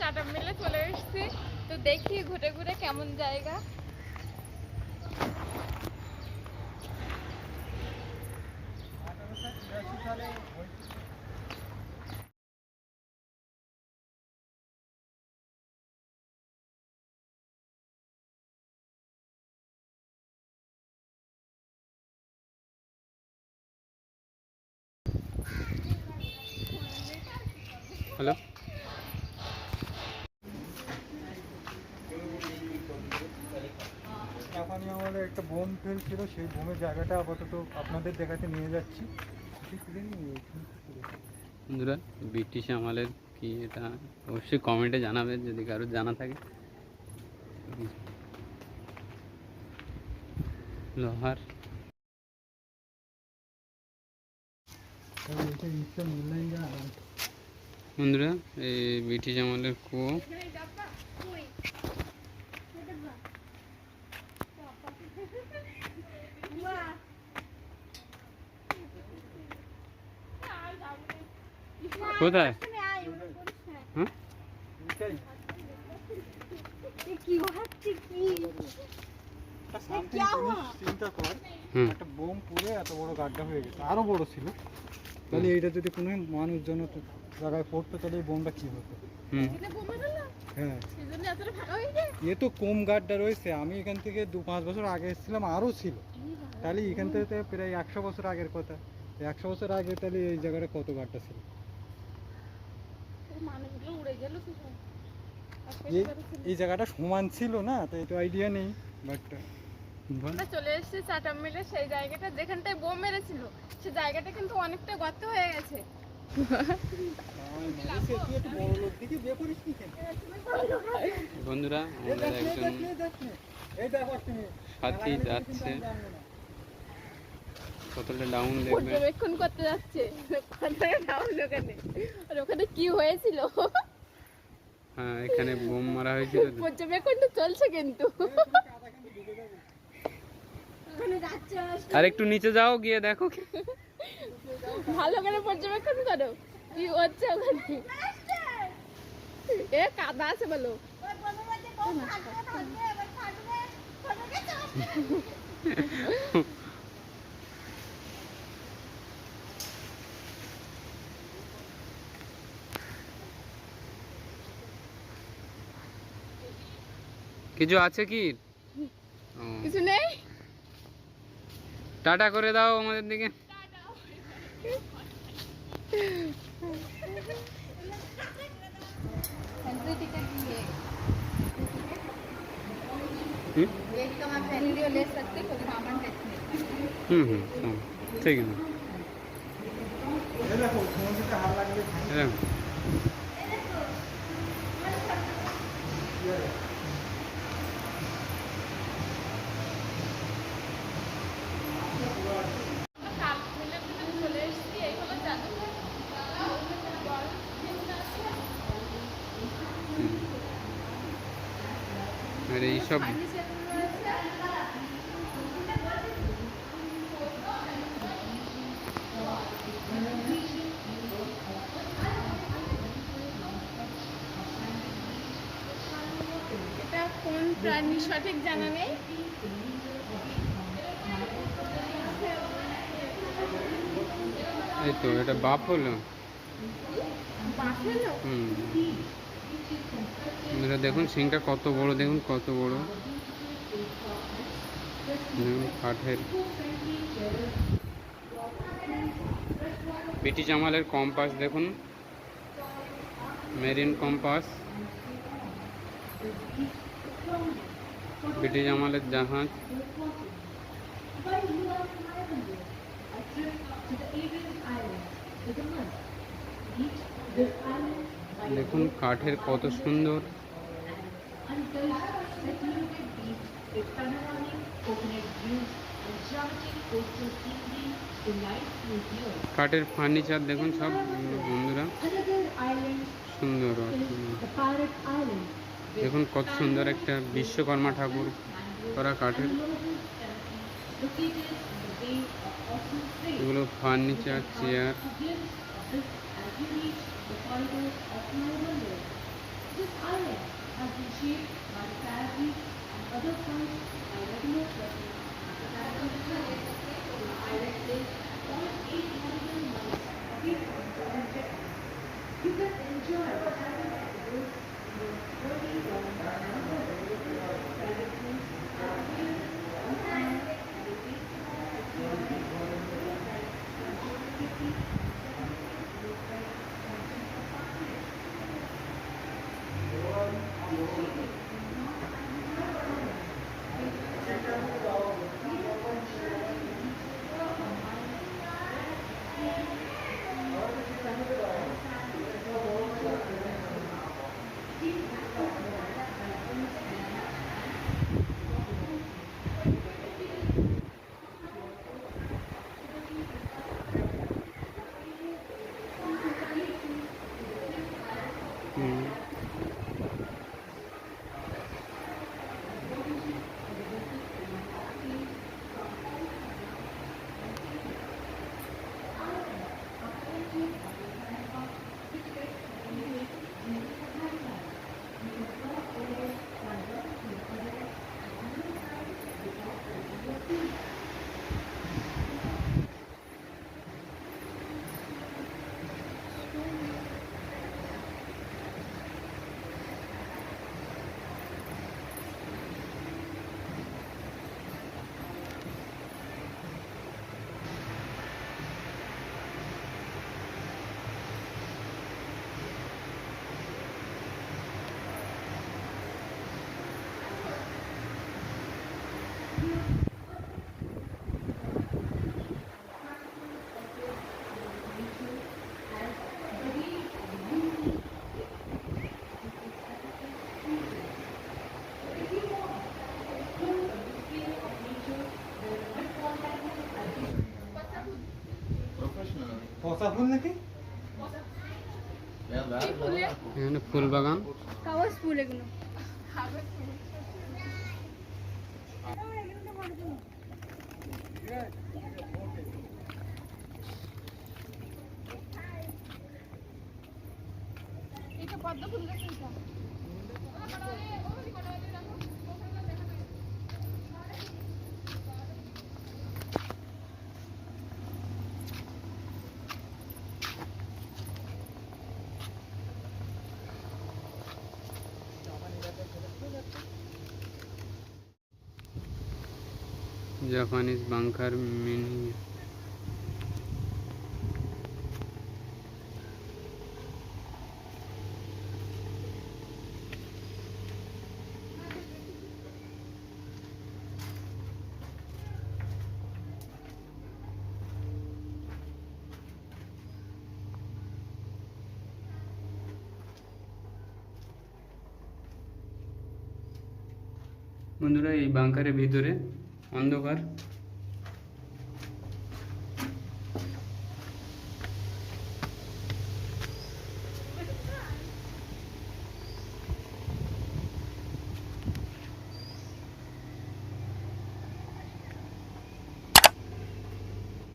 চাটা মিলে চলে এসেছি। তো দেখি ঘুরে ঘুরে কেমন জায়গা। হ্যালো? জাপানি আমলে একটা বোম ফেলছিল সেই বোমের জায়গাটা আপাতত আপনাদের দেখাতে নিয়ে যাচ্ছি? বন্ধুরা ব্রিটিশ আমলের কি এটা? অবশ্যই কমেন্টে জানাবেন যদি কারোর জানা থাকে। লোহার। বন্ধুরা এই ব্রিটিশ আমলের কুয়ো কোথায় হ্যাঁ এটাই কি হচ্ছে কি একটা something জিনিস চিন্তা কর একটা বোম পুড়ে এত বড় গাড্ডা হয়ে গেছে আরও বড় ছিল তাহলে এইটা যদি কোনো মানুষজন জায়গায় পড়তো তাহলে এই বোমটা কি হতো? হ্যাঁ। এ তো কম গাড্ডা রয়েছে। আমি এখান থেকে দু পাঁচ বছর আগে এসেছিলাম আরও ছিল। তাহলে এখান থেকে প্রায় একশো বছর আগের কথা। একশো বছর আগে তাহলে এই জায়গাটা কত গাড্ডা ছিল? মানুষগুলো উড়ে গেল এই জায়গাটা সমান ছিল না তো এটা আইডিয়া নেই বাট বল। চলে এসেছি চাটা মিলে সেই জায়গাটা যেখানটায় বোম মেরেছিল সেই জায়গাটা কিন্তু অনেকটা গর্ত হয়ে গেছে। বন্ধুরা আমাদের একজন সাথী যাচ্ছে। কতটা ডাউন দেখবে? পর্যবেক্ষণ করতে যাচ্ছে কতটা ডাউন ওখানে। আর ওখানে কি হয়েছিল? হ্যাঁ এখানে বোম মারা হয়েছিল। তো। চলছে কিন্তু। আর একটু নিচে যাও গিয়ে দেখো। ভালো করে পর্যবেক্ষণ করো কি হচ্ছে ওখানে। এ কাদা আছে বলো। কিছু আছে কি ও, কিছু নেই টাটা করে দাও আমাদের দিকে হুম वीडियो ले सकते हो আর এইসব এটা কোন প্রাণী? সঠিক জানা নেই। এই তো এটা বাপ হলো বাফেলো? হুম। বন্ধুরা দেখুন, সিংটা কত বড়, দেখুন কত বড়। কাঠের। ব্রিটিশ আমলের কম্পাস, দেখুন। Marine compass. ব্রিটিশ জামালের জাহাজ। দেখুন, কাঠের কত সুন্দর। কাঠের ফার্নিচার দেখুন সব, বন্ধুরা। সুন্দর। দেখুন, কত সুন্দর একটা বিশ্বকর্মা ঠাকুর করা কাঠের। এগুলো furniture, chair. as you reach the corridors of Nairobi Lake, This island has been shaped by the and other points by regular surface. The Caribbean island is 0.8 miles away from the object. You can enjoy the Caribbean Road in Road, Caribbean, Caribbean, Caribbean, Caribbean, Caribbean, Caribbean, ফুল নাকি এখানে ফুল বাগান। কাগজ ফুল এগুলো। Japanese bunker mini বন্ধুরা এই বাংকারের ভিতরে অন্ধকার।